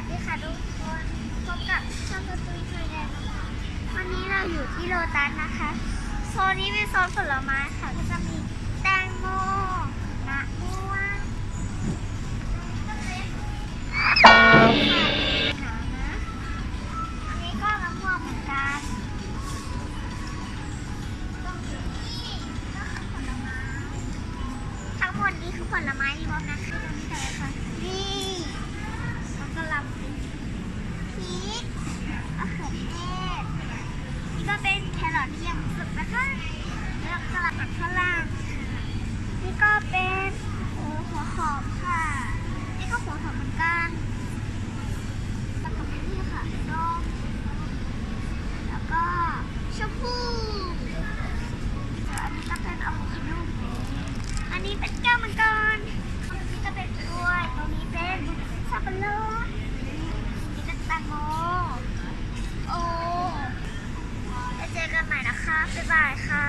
วัสดีค่ะทุกคนพบกับช่องกระตุยไทยแลนด์นะคะวันนี้เราอยู่ที่โลตัสนะคะ โซนนี้เป็นโซนผลไม้ค่ะก็จะมีแตงโมมะม่วงก็เป็นค่ะนะอันนี้ก็มะม่วงเหมือนกันตรงนี้ก็คือผลไม้ ทั้งหมดนี้คือผลไม้รวมนะคะตรงนี้แต่ละค่ะนี่มันก็ลำพีชมะเขือเทศนี่ ก็เป็นแครอทที่ยังสุกนะคะแล้วสลัดผักข้างล่างค่ะนี่ก็เป็นโอ้หัวหอมค่ะ นี่ก็หัวหอมเหมือนกันแล้วก็นี่ค่ะส้มแล้วก็ชมพูแล้วอันนี้ก็เป็นอะโวคาโด อันนี้เป็นแก้วมังกรตรงนี้ก็เป็นกล้วย ตรงนี้เป็นสับปะรดนี่เป็นแตงโม โอ้แล้วเจอกันใหม่นะคะ บ๊ายบายค่ะ